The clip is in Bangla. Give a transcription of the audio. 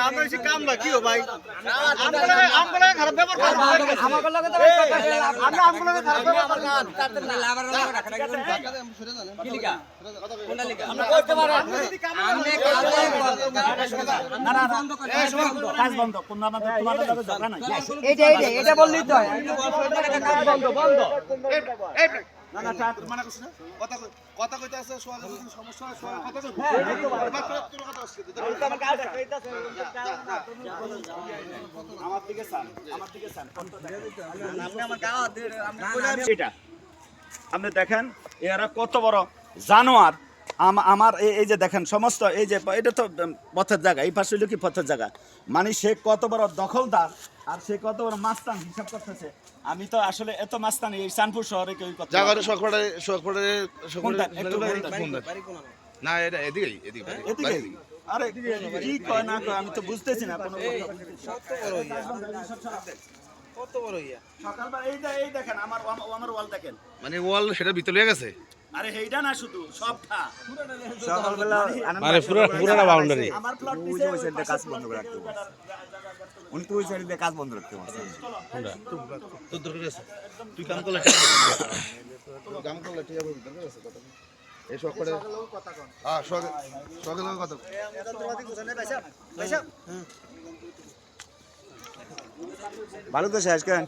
আমরা এসে কাম কি ভাই আমরা আমরা খারাপ ব্যবহার করবেন আমাকে লগে তো আমরা আমরা খারাপ ব্যবহার করবেন আমরা করতে পারেন না না না কাজ বন্ধ কোন না তোমাদের লগে ঝগড়া নাই এইটা এইটা এটা বললেই তো হয়। বন্ধ বন্ধ না না তা- মানে করছিস না? কথা কথা কইতে আছে সোয়া যদি সমস্যা হয় সোয়া কথা কই মাত্র তোর কথা আসছে আমার দিকে চান আমার দিকে চান এটা আপনি দেখেন এরা কত বড় জানোয়ার আমার এই- এই যে দেখেন সমস্ত এই যে এটা তো পথের জায়গা এই পাশে হলো কি পথের জায়গা মানে সে কত বড় দখলদার আর সে কত বড় মাস্তান হিসাব করতেছে। আমি তো আসলে এত মাস্তান এই চানপুর শহরে কেউ কথা জাগারে কোনটা? একটু বলতে। না এটা এদিকেই এদিকে এদিকে বাড়ি এদিকে। আরে কি কয় না কয় আমি তো বুঝতেছি না কোনো সকালবেলা এই যে এই দেখেন আমার আমার ওয়াল দেখেন। মানে ওয়াল সেটা ভিতরে গেছে? আরে এইটা না শুধু সবটা সকালবেলা মানে পুরো পুরোটা বাউন্ডারি আমার প্লট যে ওই সাইডে কাজ বন্ধ করে রাখতে হবে। উনি তো ওই সাইড দিয়ে কাজ বন্ধ রাখতে দরকার আছে? তুই কাম করলে তুই কাম করলে ঠিক দরকার আছে কথা হ্যাঁ। ভালো তো শেষ কেন?